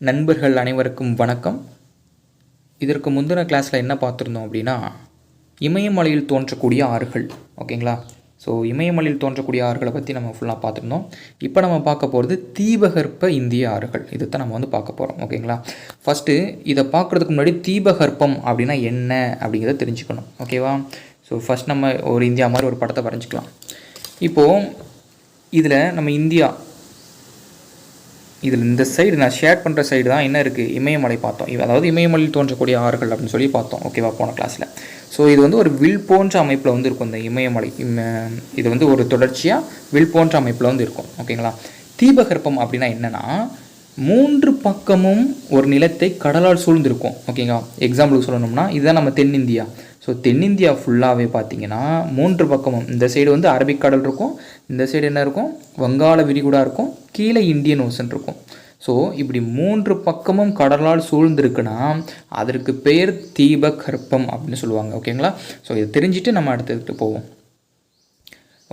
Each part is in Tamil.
நண்பர்கள் அனைவருக்கும் வணக்கம். இதற்கு முந்தின கிளாஸில் என்ன பார்த்துருந்தோம் அப்படின்னா இமயமலையில் தோன்றக்கூடிய ஆறுகள். ஓகேங்களா ஸோ இமயமலையில் தோன்றக்கூடிய ஆறுகளை பற்றி நம்ம ஃபுல்லாக பார்த்துருந்தோம். இப்போ நம்ம பார்க்க போகிறது தீபகற்ப இந்திய ஆறுகள். இதை தான் நம்ம வந்து பார்க்க போகிறோம் ஓகேங்களா ஃபஸ்ட்டு இதை பார்க்குறதுக்கு முன்னாடி தீபகற்பம் அப்படின்னா என்ன அப்படிங்கிறத தெரிஞ்சுக்கணும். ஓகேவா ஸோ ஃபஸ்ட் நம்ம ஒரு இந்தியா மாதிரி ஒரு படத்தை வரைஞ்சிக்கலாம். இப்போது இதில் நம்ம இந்தியா இதில் இந்த சைடு நான் ஷேர் பண்ணுற சைடு தான் என்ன இருக்குது இமயமலை பார்த்தோம். அதாவது இமயமலையில் தோன்றக்கூடிய ஆறுகள் அப்படின்னு சொல்லி பார்த்தோம். ஓகேவா போன கிளாஸில் ஸோ இது வந்து ஒரு வில் போன்ற அமைப்பில் வந்து இருக்கும் இந்த இமயமலை. இது வந்து ஒரு தொடர்ச்சியாக வில் போன்ற அமைப்பில் வந்து இருக்கும். ஓகேங்களா தீபகற்பம் அப்படின்னா என்னென்னா மூன்று பக்கமும் ஒரு நிலத்தை கடலால் சூழ்ந்திருக்கும். ஓகேங்களா எக்ஸாம்பிளுக்கு சொல்லணும்னா இதுதான் நம்ம தென்னிந்தியா. ஸோ தென்னிந்தியா ஃபுல்லாகவே பார்த்தீங்கன்னா மூன்று பக்கமும். இந்த சைடு வந்து அரபிக்கடல் இருக்கும். இந்த சைடு என்ன இருக்கும்? வங்காள விரிகுடா இருக்கும். கீழே இந்தியன் ஓசன் இருக்கும். ஸோ இப்படி மூன்று பக்கமும் கடலால் சூழ்ந்திருக்குன்னா அதற்கு பெயர் தீபகற்பம் அப்படின்னு சொல்லுவாங்க ஓகேங்களா ஸோ இதை தெரிஞ்சுட்டு நம்ம அடுத்ததுக்கு போவோம்.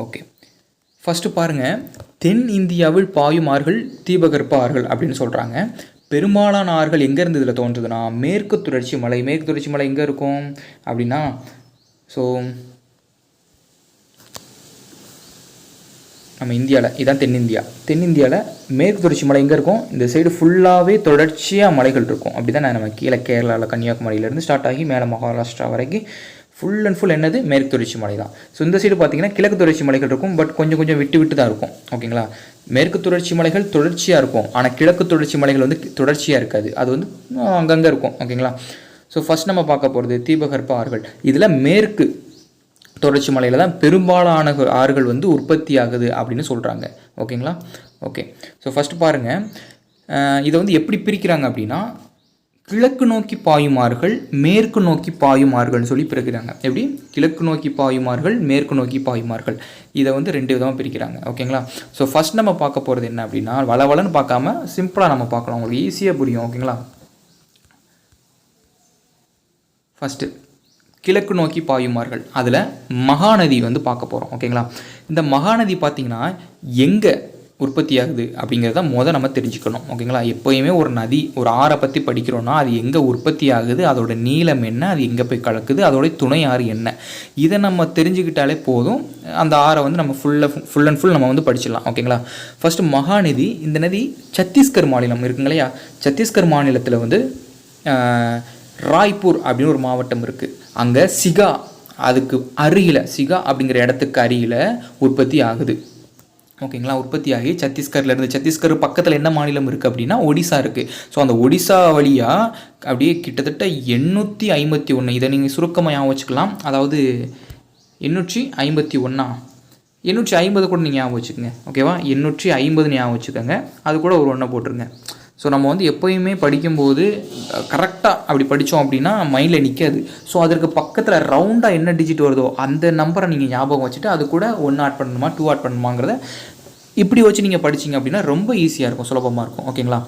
ஓகே ஃபஸ்ட்டு பாருங்கள் தென் இந்தியாவில் பாயும் ஆறுகள் தீபகற்ப ஆறுகள் அப்படின்னு சொல்கிறாங்க பெரும்பாலான ஆறுகள் எங்கேருந்து இதில் தோன்றுதுன்னா மேற்கு தொடர்ச்சி மலை மேற்கு தொடர்ச்சி மலை எங்கே இருக்கும்? அப்படின்னா ஸோ நம்ம இந்தியாவில் இதுதான் தென்னிந்தியா. தென்னிந்தியாவில் மேற்கு தொடர்ச்சி மலை எங்கே இருக்கும்? இந்த சைடு ஃபுல்லாகவே தொடர்ச்சியாக மலைகள் இருக்கும். அப்படி தான் நம்ம கீழே கேரளாவில் கன்னியாகுமரியிலேருந்து ஸ்டார்ட் ஆகி மேலே மகாராஷ்டிரா வரைக்கும் ஃபுல் அண்ட் ஃபுல் என்னது? மேற்கு தொடர்ச்சி மலை தான். ஸோ இந்த சைடு பார்த்தீங்கன்னா கிழக்கு தொடர்ச்சி மலைகள் இருக்கும். பட் கொஞ்சம் கொஞ்சம் விட்டு விட்டு தான் இருக்கும். ஓகேங்களா? மேற்கு தொடர்ச்சி மலைகள் தொடர்ச்சியாக இருக்கும். ஆனால் கிழக்கு தொடர்ச்சி மலைகள் வந்து தொடர்ச்சியாக இருக்காது. அது வந்து அங்கங்கே இருக்கும். ஓகேங்களா? ஸோ ஃபஸ்ட் நம்ம பார்க்க போகிறது தீபகற்ப ஆறுகள். இதில் மேற்கு தொடர்ச்சி மலையில் தான் பெரும்பாலான ஆறுகள் வந்து உற்பத்தி ஆகுது அப்படின்னு சொல்கிறாங்க ஓகேங்களா? ஓகே. ஸோ ஃபஸ்ட்டு பாருங்கள் இதை வந்து எப்படி பிரிக்கிறாங்க அப்படின்னா கிழக்கு நோக்கி பாயும் ஆறுகள் மேற்கு நோக்கி பாயும் ஆறுகள்னு சொல்லி பிரிக்கிறாங்க. எப்படி? கிழக்கு நோக்கி பாயும் ஆறுகள் மேற்கு நோக்கி பாயும் ஆறுகள். இதை வந்து ரெண்டு விதமாக பிரிக்கிறாங்க. ஓகேங்களா? ஸோ ஃபஸ்ட் நம்ம பார்க்க போகிறது என்ன அப்படின்னா வளவலன்னு பார்க்காம சிம்பிளாக நம்ம பார்க்கலாம். உங்களுக்கு ஈஸியாக புரியும். ஓகேங்களா? ஃபஸ்ட்டு கிழக்கு நோக்கி பாயுமார்கள். அதில் மகாநதி வந்து பார்க்க போகிறோம் ஓகேங்களா இந்த மகாநதி பார்த்திங்கன்னா எங்கே உற்பத்தி ஆகுது அப்படிங்கிறத மொதல் நம்ம தெரிஞ்சுக்கணும். ஓகேங்களா எப்போயுமே ஒரு நதி ஒரு ஆறை பற்றி படிக்கிறோன்னா அது எங்கே உற்பத்தி ஆகுது அதோட நீளம் என்ன அது எங்கே போய் கலக்குது அதோடைய துணை ஆறு என்ன? இதை நம்ம தெரிஞ்சுக்கிட்டாலே போதும். அந்த ஆறை வந்து நம்ம ஃபுல்லாக ஃபுல் அண்ட் ஃபுல் நம்ம வந்து படிச்சிடலாம். ஓகேங்களா ஃபஸ்ட்டு மகாநதி இந்த நதி சத்தீஸ்கர் மாநிலம் இருக்குங்க இல்லையா? சத்தீஸ்கர் மாநிலத்தில் வந்து ராய்ப்பூர் அப்படின்னு ஒரு மாவட்டம் இருக்குது அங்கே சிகா அதுக்கு அருகில் சிகா அப்படிங்கிற இடத்துக்கு அருகில் உற்பத்தி ஆகுது. ஓகேங்களா? உற்பத்தி ஆகி சத்தீஸ்கர்ல இருந்து சத்தீஸ்கர் பக்கத்தில் என்ன மாநிலம் இருக்குது அப்படின்னா ஒடிசா இருக்குது ஸோ அந்த ஒடிசா வழியாக அப்படியே கிட்டத்தட்ட எண்ணூற்றி ஐம்பத்தி ஒன்று இதை நீங்கள் சுருக்கமாக ஞாபகம் வச்சுக்கலாம். அதாவது எண்ணூற்றி ஐம்பத்தி ஒன்றா எண்ணூற்றி ஐம்பது கூட நீங்கள் ஞாபகம் வச்சுக்கோங்க ஓகேவா? எண்ணூற்றி ஐம்பது ஞாபகம் வச்சுக்கோங்க. அது கூட ஒரு ஒன்றை போட்டுருங்க. ஸோ நம்ம வந்து எப்போயுமே படிக்கும்போது கரெக்டாக அப்படி படித்தோம் அப்படின்னா மைண்டில் நிற்காது ஸோ அதற்கு பக்கத்தில் ரவுண்டாக என்ன டிஜிட் வருதோ அந்த நம்பரை நீங்கள் ஞாபகம் வச்சுட்டு அது கூட ஒன்று ஆட் பண்ணணுமா டூ ஆட் பண்ணணுமாங்கிறத இப்படி வச்சு நீங்கள் படிச்சீங்க அப்படின்னா ரொம்ப ஈஸியாக இருக்கும் சுலபமாக இருக்கும். ஓகேங்களா?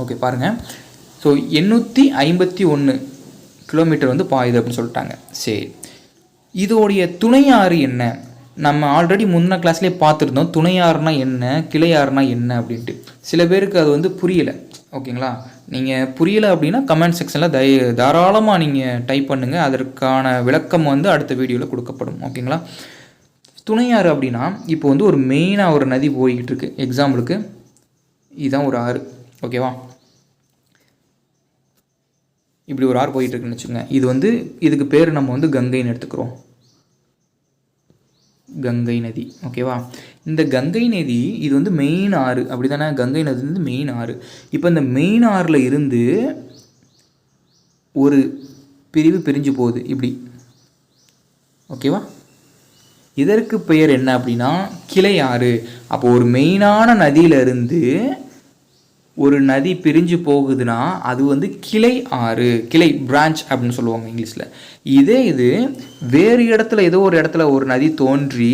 ஓகே பாருங்கள் ஸோ எண்ணூற்றி ஐம்பத்தி ஒன்று கிலோமீட்டர் வந்து பாயுது அப்படின்னு சொல்லிட்டாங்க. சரி. இதோடைய துணையாறு என்ன? நம்ம ஆல்ரெடி முந்தின கிளாஸ்லேயே பார்த்துருந்தோம் துணையாறுனா என்ன கிளையாறுனா என்ன அப்படின்ட்டு. சில பேருக்கு அது வந்து புரியலை. ஓகேங்களா? நீங்கள் புரியலை அப்படின்னா கமெண்ட் செக்ஷனில் தை தாராளமாக நீங்கள் டைப் பண்ணுங்கள் அதற்கான விளக்கம் வந்து அடுத்த வீடியோவில் கொடுக்கப்படும். ஓகேங்களா? துணையாறு அப்படின்னா இப்போ வந்து ஒரு மெயினாக ஒரு நதி போய்கிட்டு இருக்கு. எக்ஸாம்பிளுக்கு இதுதான் ஒரு ஆறு. ஓகேவா? இப்படி ஒரு ஆறு போயிட்டு இருக்குன்னு வச்சுக்கோங்க. இது வந்து இதுக்கு பேர் நம்ம வந்து கங்கைன்னு எடுத்துக்கிறோம். கங்கை நதி ஓகேவா இந்த கங்கை நதி இது வந்து மெயின் ஆறு. அப்படி தானே கங்கை நதி வந்து மெயின் ஆறு. இப்போ இந்த மெயின் ஆறில் இருந்து ஒரு பிரிவு பிரிஞ்சு போகுது. இப்படி. ஓகேவா இதற்கு பெயர் என்ன அப்படின்னா கிளை ஆறு அப்போ ஒரு மெயினான நதியிலிருந்து ஒரு நதி பிரிஞ்சு போகுதுன்னா அது வந்து கிளை ஆறு கிளை பிரான்ச் அப்படின்னு சொல்லுவாங்க இங்கிலீஷில். இதே இது வேறு இடத்துல ஏதோ ஒரு இடத்துல ஒரு நதி தோன்றி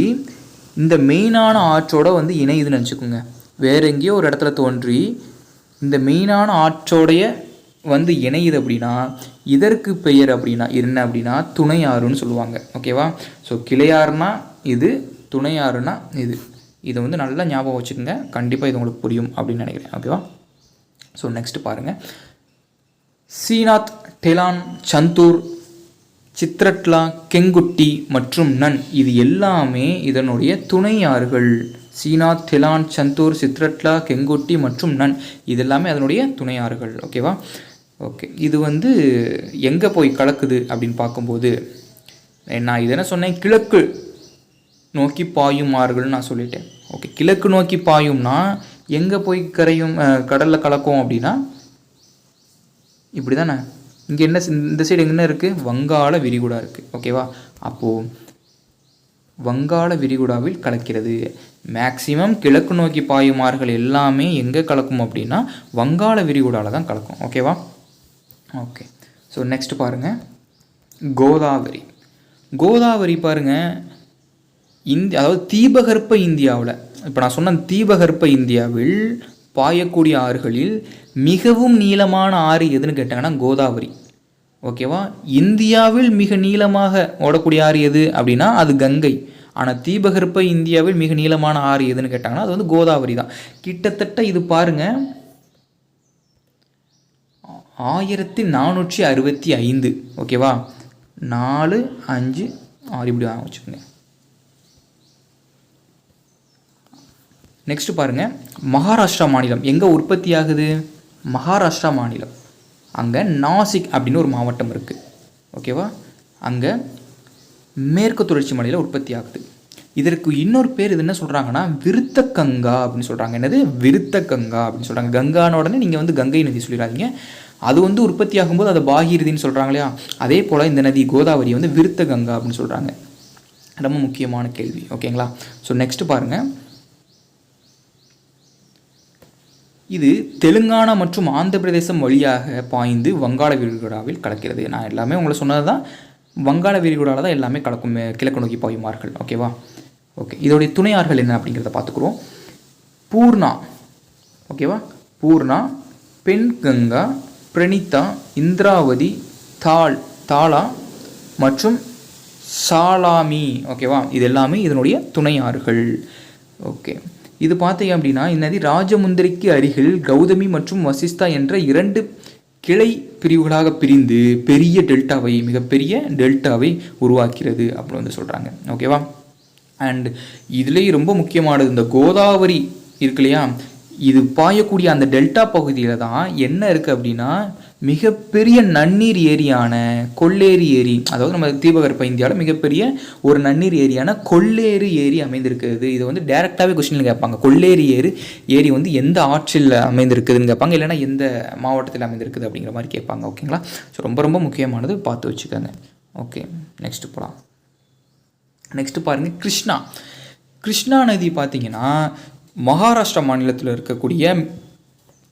இந்த மெயினான ஆற்றோட வந்து இணையுதுன்னு நினச்சிக்கோங்க. வேற எங்கேயோ ஒரு இடத்துல தோன்றி இந்த மெயினான ஆற்றோடைய வந்து இணையுது அப்படின்னா இதற்கு பெயர் அப்படின்னா என்ன அப்படின்னா துணையாறுன்னு சொல்லுவாங்க. ஓகேவா ஸோ கிளையாறுனா இது துணையாறுனா இது. இதை வந்து நல்லா ஞாபகம் வச்சுக்கோங்க. கண்டிப்பாக இது உங்களுக்கு புரியும் அப்படின்னு நினைக்கிறேன். ஓகேவா ஸோ நெக்ஸ்ட் பாருங்கள் சீனாத் டெலான் சந்தூர் சித்ரட்லா கெங்குட்டி மற்றும் நன் இது எல்லாமே இதனுடைய துணை ஆறுகள் சீனாத் டெலான் சந்தூர் சித்ரட்லா கெங்குட்டி மற்றும் நன் இது எல்லாமே அதனுடைய துணை ஆறுகள் ஓகேவா ஓகே இது வந்து எங்கே போய் கலக்குது அப்படின்னு பார்க்கும்போது நான் இது என்ன சொன்னேன் கிழக்கு நோக்கி பாயும் ஆறுகள்னு நான் சொல்லிட்டேன். ஓகே கிழக்கு நோக்கி பாயும்னா எங்கே போய் கரையும் கடலில் கலக்கும் அப்படின்னா இப்படி தானே இங்கே என்ன இந்த சைடு என்ன இருக்குது வங்காள விரிகுடா இருக்குது ஓகேவா அப்போது வங்காள விரிகுடாவில் கலக்கிறது. மேக்சிமம் கிழக்கு நோக்கி பாயும் ஆறுகள் எல்லாமே எங்கே கலக்கும் அப்படின்னா வங்காள விரிகுடாவில் தான் கலக்கும். ஓகேவா ஓகே ஸோ நெக்ஸ்ட் பாருங்கள் கோதாவரி. கோதாவரி பாருங்கள் இந்தி அதாவது தீபகற்ப இந்தியாவில் இப்போ நான் சொன்ன தீபகற்ப இந்தியாவில் பாயக்கூடிய ஆறுகளில் மிகவும் நீளமான ஆறு எதுன்னு கேட்டாங்கன்னா கோதாவரி. ஓகேவா? இந்தியாவில் மிக நீளமாக ஓடக்கூடிய ஆறு எது அப்படின்னா அது கங்கை. ஆனால் தீபகற்ப இந்தியாவில் மிக நீளமான ஆறு எதுன்னு கேட்டாங்கன்னா அது வந்து கோதாவரி தான். கிட்டத்தட்ட இது பாருங்க. ஆயிரத்தி நானூற்றி அறுபத்தி ஐந்து. ஓகேவா? நாலு அஞ்சு ஆறு இப்படி வச்சுக்கோங்க. நெக்ஸ்ட் பாருங்கள் மகாராஷ்டிரா மாநிலம். எங்கே உற்பத்தி ஆகுது மகாராஷ்டிரா மாநிலம். அங்கே நாசிக் அப்படின்னு ஒரு மாவட்டம் இருக்குது ஓகேவா அங்கே மேற்கு தொடர்ச்சி மலையில் உற்பத்தி ஆகுது இதற்கு இன்னொரு பேர் இது என்ன சொல்கிறாங்கன்னா விருத்த கங்கா அப்படின்னு சொல்கிறாங்க என்னது? விருத்த கங்கா அப்படின்னு சொல்கிறாங்க கங்கான உடனே நீங்கள் வந்து கங்கை நதி சொல்லிடாதீங்க. அது வந்து உற்பத்தி ஆகும்போது அதை பாகிருதின்னு சொல்கிறாங்க இல்லையா? அதே போல் இந்த நதி கோதாவரி வந்து விருத்த கங்கா அப்படின்னு சொல்கிறாங்க ரொம்ப முக்கியமான கேள்வி. ஓகேங்களா ஸோ நெக்ஸ்ட் பாருங்கள் இது தெலுங்கானா மற்றும் ஆந்திர பிரதேசம் வழியாக பாய்ந்து வங்காள விரிகுடாவில் கலக்கிறது. நான் எல்லாமே உங்களை சொன்னது தான் வங்காள விரிகுடாவில் தான் எல்லாமே கலக்கும் கிழக்கு நோக்கி பாயுமார்கள். ஓகேவா ஓகே இதோடைய துணையார்கள் என்ன அப்படிங்கிறத பார்த்துக்குறோம். பூர்ணா. ஓகேவா பூர்ணா பெண் கங்கா பிரணிதா இந்திராவதி தாள் தாளா மற்றும் சாலாமி. ஓகேவா இது எல்லாமே இதனுடைய துணையாறுகள் ஓகே இது பார்த்தீங்க அப்படின்னா இந்நதி ராஜமுந்திரிக்கு அருகில் கௌதமி மற்றும் வசிஸ்தா என்ற இரண்டு கிளை பிரிவுகளாக பிரிந்து பெரிய டெல்டாவை மிகப்பெரிய டெல்டாவை உருவாக்கிறது அப்படின்னு வந்து சொல்கிறாங்க ஓகேவா அண்ட் இதுலேயும் ரொம்ப முக்கியமானது இந்த கோதாவரி இருக்கு இல்லையா? இது பாயக்கூடிய அந்த டெல்டா பகுதியில் தான் என்ன இருக்குது அப்படின்னா மிகப்பெரிய நன்னீர் ஏரியான கொள்ளேரி ஏரி அதாவது நம்ம தீபகற்ப இந்தியாவில் மிகப்பெரிய ஒரு நன்னீர் ஏரியான கொள்ளேறு ஏரி அமைந்திருக்கிறது. இது வந்து டேரெக்டாகவே கொஸ்டினில் கேட்பாங்க. கொள்ளேரி ஏரி ஏரி வந்து எந்த ஆற்றில் அமைந்திருக்குதுன்னு கேட்பாங்க. இல்லைனா எந்த மாவட்டத்தில் அமைந்திருக்குது அப்படிங்கிற மாதிரி கேட்பாங்க. ஓகேங்களா ஸோ ரொம்ப ரொம்ப முக்கியமானது பார்த்து வச்சுக்கோங்க. ஓகே நெக்ஸ்ட்டு போகலாம் நெக்ஸ்ட்டு பாருங்கள் கிருஷ்ணா. கிருஷ்ணா நதி பார்த்தீங்கன்னா மகாராஷ்டிரா மாநிலத்தில் இருக்கக்கூடிய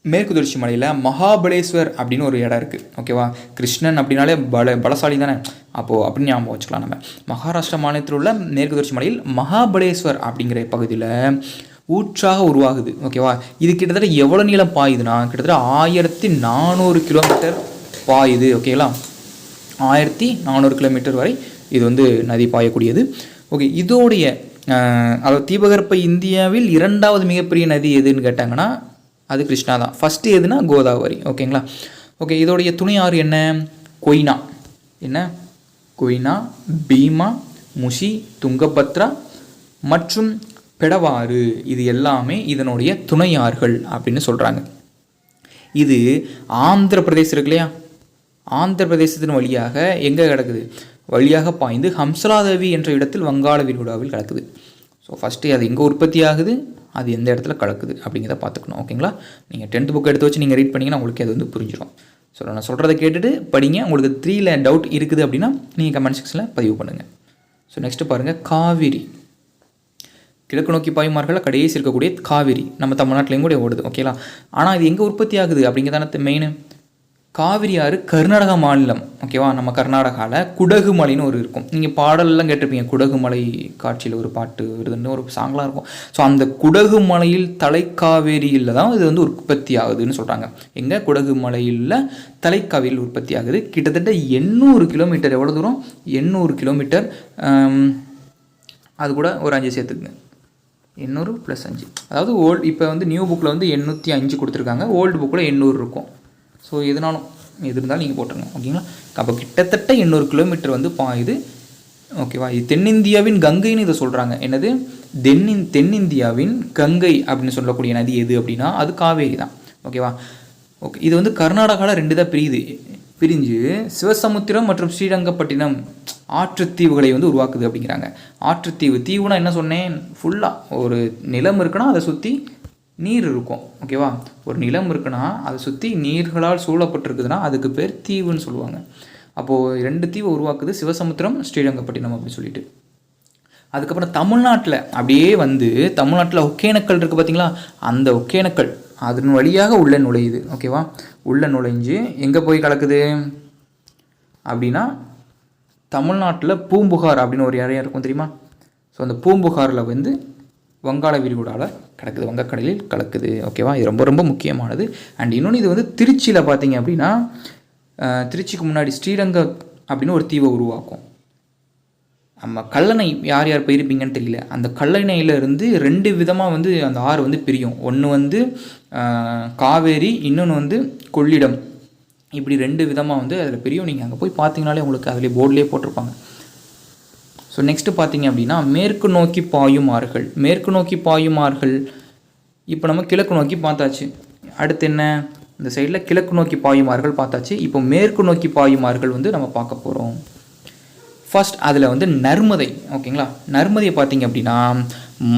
மேற்கு தொடர்ச்சி மலையில் மகாபலேஸ்வர் அப்படின்னு ஒரு இடம் இருக்குது ஓகேவா கிருஷ்ணன் அப்படின்னாலே பல பலசாலி தானே? அப்போது அப்படின்னு ஞாபகம் வச்சுக்கலாம் நம்ம. மகாராஷ்டிரா மாநிலத்தில் உள்ள மேற்கு தொடர்ச்சி மலையில் மகாபலேஸ்வர் அப்படிங்கிற பகுதியில் ஊற்றாக உருவாகுது. ஓகேவா இது கிட்டத்தட்ட எவ்வளோ நீளம் பாயுதுன்னா கிட்டத்தட்ட ஆயிரத்தி நானூறு கிலோமீட்டர் பாயுது. ஓகேங்களா ஆயிரத்தி நானூறு கிலோமீட்டர் வரை இது வந்து நதி பாயக்கூடியது. ஓகே இதோடைய அதாவது தீபகற்ப இந்தியாவில் இரண்டாவது மிகப்பெரிய நதி எதுன்னு கேட்டாங்கன்னா அது கிருஷ்ணா தான். ஃபஸ்ட்டு எதுனா கோதாவரி. ஓகேங்களா ஓகே இதோடைய துணை ஆறு என்ன? கொய்னா. என்ன? கொய்னா பீமா முஷி துங்கபத்ரா மற்றும் பெடவாறு. இது எல்லாமே இதனுடைய துணையாறுகள் அப்படின்னு சொல்கிறாங்க இது ஆந்திர பிரதேசம் இருக்கு இல்லையா? ஆந்திர பிரதேசத்தின் வழியாக எங்கே கிடக்குது? வழியாக பாய்ந்து ஹம்சலாதேவி என்ற இடத்தில் வங்காள விரிகுடாவில் கிடக்குது. ஸோ ஃபஸ்ட்டு அது எங்கே உற்பத்தி ஆகுது? அது எந்த இடத்துல கலக்குது? அப்படிங்கிறத பார்த்துக்கணும். ஓகேங்களா நீங்கள் டென்த் புக் எடுத்து வச்சு நீங்கள் ரீட் பண்ணிங்கன்னா உங்களுக்கு அது வந்து புரிஞ்சிடும் ஸோ நான் சொல்கிறத கேட்டுட்டு படிங்க. உங்களுக்கு த்ரீல டவுட் இருக்குது அப்படின்னா நீங்கள் கமெண்ட் செக்ஷனில் பதிவு பண்ணுங்கள் ஸோ நெக்ஸ்ட்டு பாருங்கள் காவிரி. கிழக்கு நோக்கி பாய்மார்களில் கடைசி இருக்கக்கூடிய காவிரி. நம்ம தமிழ்நாட்டிலையும் கூட ஓடுது. ஓகேங்களா ஆனால் இது எங்கே உற்பத்தி ஆகுது அப்படிங்கிறதான மெயின் காவிரி ஆறு கர்நாடகா மாநிலம் ஓகேவா நம்ம கர்நாடகாவில் குடகு மலைன்னு ஒரு இருக்கும். நீங்கள் பாடலெல்லாம் கேட்டிருப்பீங்க குடகு மலை காட்சியில் ஒரு பாட்டு வருதுன்னு ஒரு சாங்லாம் இருக்கும். ஸோ அந்த குடகு மலையில் தலைக்காவேரியில் தான் இது வந்து உற்பத்தி ஆகுதுன்னு சொல்கிறாங்க எங்கே? குடகு மலையில் தலைக்காவேரியில் உற்பத்தி ஆகுது. கிட்டத்தட்ட எண்ணூறு கிலோமீட்டர் எவ்வளோ தூரம்? எண்ணூறு கிலோமீட்டர் அது கூட ஒரு அஞ்சு சேர்த்துக்குங்க. எண்ணூறு ப்ளஸ் அஞ்சு. அதாவது ஓல்டு இப்போ வந்து நியூ புக்கில் வந்து எண்ணூற்றி அஞ்சு கொடுத்துருக்காங்க. ஓல்டு புக்கில் எண்ணூறு இருக்கும். ஸோ எதுனாலும் எது இருந்தாலும் நீங்கள் போட்டுருங்க ஓகேங்களா அப்போ கிட்டத்தட்ட எண்ணூறு கிலோமீட்டர் வந்து பா இது ஓகேவா இது தென்னிந்தியாவின் கங்கைன்னு இதை சொல்கிறாங்க என்னது? தென்னின் தென்னிந்தியாவின் கங்கை அப்படின்னு சொல்லக்கூடிய நதி எது அப்படின்னா அது காவேரி தான். ஓகேவா ஓகே இது வந்து கர்நாடகாவில் ரெண்டு தான் பிரியுது. பிரிஞ்சு சிவசமுத்திரம் மற்றும் ஸ்ரீரங்கப்பட்டினம் ஆற்றுத்தீவுகளை வந்து உருவாக்குது அப்படிங்கிறாங்க. ஆற்றுத்தீவு தீவுனா என்ன சொன்னேன்? ஃபுல்லாக ஒரு நிலம் இருக்குன்னா அதை சுற்றி நீர் இருக்கும் ஓகேவா ஒரு நிலம் இருக்குன்னா அதை சுற்றி நீர்களால் சூழப்பட்டிருக்குதுன்னா அதுக்கு பேர் தீவுன்னு சொல்லுவாங்க. அப்போது ரெண்டு தீவை உருவாக்குது சிவசமுத்திரம் ஸ்ரீரங்கப்பட்டினம் அப்படின்னு சொல்லிட்டு. அதுக்கப்புறம் தமிழ்நாட்டில் அப்படியே வந்து தமிழ்நாட்டில் ஒகேனக்கல் இருக்குது பார்த்தீங்களா அந்த ஒகேனக்கல் அதன் வழியாக உள்ளே நுழையுது ஓகேவா உள்ளே நுழைஞ்சு எங்கே போய் கலக்குது? அப்படின்னா தமிழ்நாட்டில் பூம்புகார் அப்படின்னு ஒரு இறையா இருக்கும் தெரியுமா? ஸோ அந்த பூம்புகாரில் வந்து வங்காள விரிகுடாவில் கிடக்குது. வங்கக்கடலில் கலக்குது. ஓகேவா இது ரொம்ப ரொம்ப முக்கியமானது. அண்ட் இன்னொன்று இது வந்து திருச்சியில் பார்த்தீங்க அப்படின்னா திருச்சிக்கு முன்னாடி ஸ்ரீரங்க அப்படின்னு ஒரு தீவை உருவாக்கும். நம்ம கல்லணை யார் யார் போயிருப்பீங்கன்னு தெரியல. அந்த கல்லணையில இருந்து ரெண்டு விதமாக வந்து அந்த ஆறு வந்து பிரியும். ஒன்று வந்து காவேரி இன்னொன்று வந்து கொள்ளிடம். இப்படி ரெண்டு விதமாக வந்து அதில் பிரியும். நீங்கள் அங்கே போய் பார்த்தீங்கனாலே உங்களுக்கு அதிலே போர்ட்லேயே போட்டிருப்பாங்க. ஸோ நெக்ஸ்ட்டு பார்த்தீங்க அப்படின்னா மேற்கு நோக்கி பாயும் ஆறுகள். மேற்கு நோக்கி பாயும் ஆறுகள் இப்போ நம்ம கிழக்கு நோக்கி பார்த்தாச்சு. அடுத்து என்ன? இந்த சைடில் கிழக்கு நோக்கி பாயும் ஆறுகள் பார்த்தாச்சு. இப்போ மேற்கு நோக்கி பாயும் ஆறுகள் வந்து நம்ம பார்க்க போகிறோம் ஃபர்ஸ்ட் அதில் வந்து நர்மதை ஓகேங்களா? நர்மதையை பார்த்தீங்க அப்படின்னா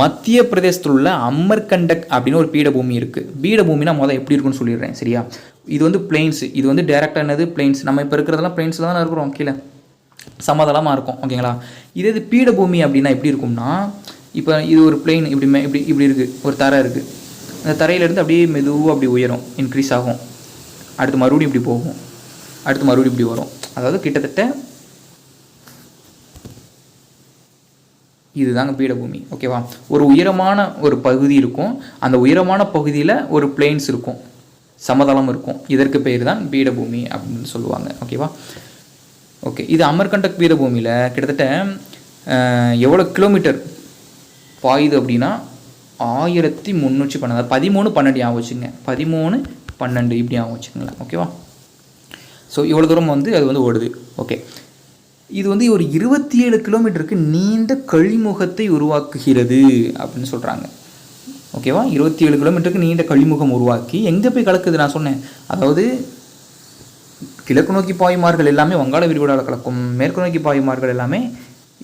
மத்திய பிரதேசத்தில் உள்ள அமர்கண்டக் அப்படின்னு ஒரு பீடபூமி இருக்குது பீடபூமினா மொதல் எப்படி இருக்குன்னு சொல்லிடுறேன் சரியா? இது வந்து பிளெயின்ஸ் இது வந்து டேரெக்டாக என்னது? பிளெயின்ஸ் நம்ம இப்போ இருக்கிறதெல்லாம் பிளெயின்ஸ் தான் இருக்கிறோம் கீழே. சமதளமாக இருக்கும் ஓகேங்களா? இதே இது பீடபூமி அப்படின்னா எப்படி இருக்கும்னா இப்போ இது ஒரு பிளெயின் இப்படி மே இப்படி இப்படி இருக்குது ஒரு தரை இருக்குது அந்த தரையிலேருந்து அப்படியே மெதுவாக அப்படி உயரும் இன்க்ரீஸ் ஆகும். அடுத்து மறுபடியும் இப்படி போகும். அடுத்து மறுபடியும் இப்படி வரும். அதாவது கிட்டத்தட்ட இதுதாங்க பீடபூமி ஓகேவா? ஒரு உயரமான ஒரு பகுதி இருக்கும். அந்த உயரமான பகுதியில் ஒரு பிளெயின்ஸ் இருக்கும். சமதளம் இருக்கும். இதற்கு பெயர் தான் பீடபூமி அப்படின்னு சொல்லுவாங்க ஓகேவா? ஓகே இது அமர்கண்டக் பீடபூமியில் கிட்டத்தட்ட எவ்வளோ கிலோமீட்டர் பாயுது அப்படின்னா ஆயிரத்தி முந்நூற்றி பன்னெண்டு பதிமூணு பன்னெண்டு ஆகும் வச்சுங்க பதிமூணு பன்னெண்டு இப்படி ஆகும் வச்சுங்களேன் ஓகேவா ஸோ இவ்வளோ தூரம் வந்து அது வந்து ஓடுது ஓகே இது வந்து ஒரு இருபத்தி ஏழு கிலோமீட்டருக்கு நீண்ட கழிமுகத்தை உருவாக்குகிறது அப்படின்னு சொல்கிறாங்க ஓகேவா இருபத்தி ஏழு கிலோமீட்டருக்கு நீண்ட கழிமுகம் உருவாக்கி எங்கே போய் கலக்குது நான் சொன்னேன். அதாவது கிழக்கு நோக்கி பாயுமார்கள் எல்லாமே வங்காள விரிகுடாவில் கலக்கும் மேற்கு நோக்கி பாயுமார்கள் எல்லாமே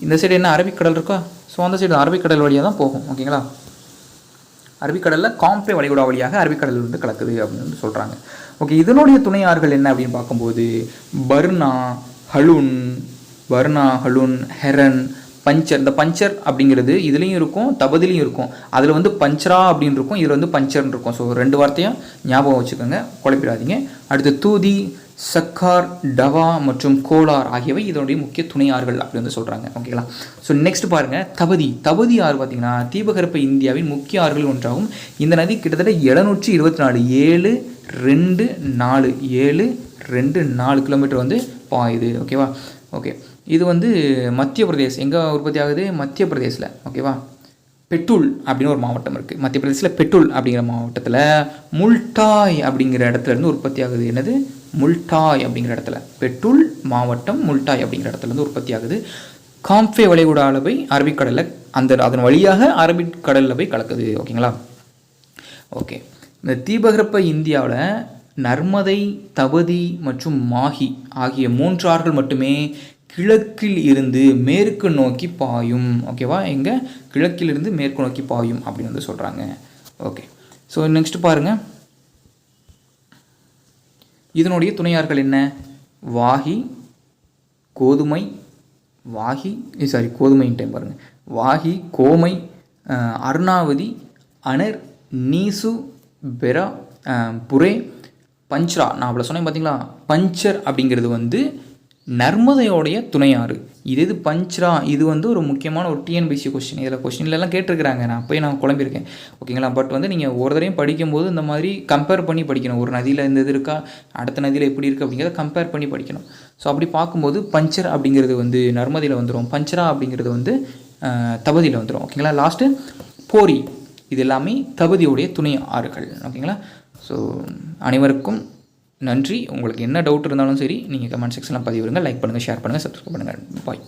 இந்த சைடு என்ன அரபிக்கடல் இருக்கா? ஸோ அந்த சைடு அரபிக்கடல் வழியாக தான் போகும். ஓகேங்களா? அரபிக்கடலில் காம்பே வளைகுடா வழியாக அரபிக்கடல் வந்து கலக்குது அப்படின்னு சொல்கிறாங்க ஓகே இதனுடைய துணை ஆறுகள் என்ன அப்படின்னு பார்க்கும்போது பர்னா ஹலுன் பர்னா ஹலுன் ஹெரன் பஞ்சர். இந்த பஞ்சர் அப்படிங்கிறது இதுலேயும் இருக்கும் தபதிலையும் இருக்கும். அதில் வந்து பஞ்சரா அப்படின்னு இருக்கும் இதில் வந்து பஞ்சர்னு இருக்கும். ஸோ ரெண்டு வார்த்தையும் ஞாபகம் வச்சுக்கோங்க குழப்பிடாதீங்க. அடுத்து தூதி சக்கார் டவா மற்றும் கோலார் ஆகியவை இதனுடைய முக்கிய துணை ஆறுகள் அப்படி வந்து சொல்கிறாங்க ஓகேங்களா ஸோ நெக்ஸ்ட் பாருங்கள் தபதி தபதி ஆறு பார்த்தீங்கன்னா? தீபகற்ப இந்தியாவின் முக்கிய ஆறுகள் ஒன்றாகும். இந்த நதி கிட்டத்தட்ட எழுநூற்றி இருபத்தி நாலு ஏழு ரெண்டு நாலு ஏழு ரெண்டு நாலு கிலோமீட்டர் வந்து பாயுது. ஓகேவா ஓகே இது வந்து மத்திய பிரதேஷ். எங்கே உற்பத்தி ஆகுது? மத்திய பிரதேசில் ஓகேவா பெட்டுல் அப்படின்னு ஒரு மாவட்டம் இருக்குது மத்திய பிரதேசில் பெட்டுல் அப்படிங்கிற மாவட்டத்தில் முல்டாய் அப்படிங்கிற இடத்துல இருந்து உற்பத்தி ஆகுது. என்னது? முல்டாய் அப்படிங்கிற இடத்துல. பெட்டுல் மாவட்டம் முல்டாய் அப்படிங்கிற இடத்துல இருந்து உற்பத்தி ஆகுது. காம்ஃபே வளைகுடா அளவை அரபிக்கடலில் அந்த அதன் வழியாக அரபிக்கடலில் போய் கலக்குது ஓகேங்களா? ஓகே. இந்த தீபகற்ப இந்தியாவில் நர்மதை தபதி மற்றும் மாஹி ஆகிய மூன்று ஆறுகள் மட்டுமே கிழக்கில் இருந்து மேற்கு நோக்கி பாயும். ஓகேவா? எங்கே? கிழக்கில் இருந்து மேற்கு நோக்கி பாயும் அப்படின்னு வந்து சொல்கிறாங்க ஓகே. ஸோ நெக்ஸ்ட் பாருங்கள் இதனுடைய துணையார்கள் என்ன? வாகி கோதுமை வாகி சாரி கோதுமையின் டைம் பாருங்கள் வாகி கோமை அருணாவதி அனர் நீசு பெரா புரே பஞ்சரா. நான் அவ்வளோ சொன்னேன் பார்த்தீங்களா பஞ்சர் அப்படிங்கிறது வந்து நர்மதையோடைய துணையாறு. இது இது பஞ்ச்ரா இது வந்து ஒரு முக்கியமான ஒரு டிஎன்பிசி கொஸ்டின் இதில் கொஸ்டின்லலாம் கேட்டிருக்கிறாங்க. நான் போய் நான் குழம்பியிருக்கேன். ஓகேங்களா பட் வந்து நீங்கள் ஒரு தடையும் படிக்கும்போது இந்த மாதிரி கம்பேர் பண்ணி படிக்கணும். ஒரு நதியில் இந்த இது இருக்கா? அடுத்த நதியில் எப்படி இருக்குது அப்படிங்கிறத கம்பேர் பண்ணி படிக்கணும். ஸோ அப்படி பார்க்கும்போது பஞ்சர் அப்படிங்கிறது வந்து நர்மதியில் வந்துடும் பஞ்சரா அப்படிங்கிறது வந்து தபதியில் வந்துடும் ஓகேங்களா லாஸ்ட்டு போரி. இது எல்லாமே தபதியுடைய துணை ஆறுகள். ஓகேங்களா ஸோ அனைவருக்கும் நன்றி. உங்களுக்கு என்ன டவுட் இருந்தாலும் சரி நீங்கள் கமெண்ட் செக்ஷனில் பதிவிடுங்க லைக் பண்ணுங்கள் ஷேர் பண்ணுங்கள் சப்ஸ்கிரைப் பண்ணுங்கள் பாய்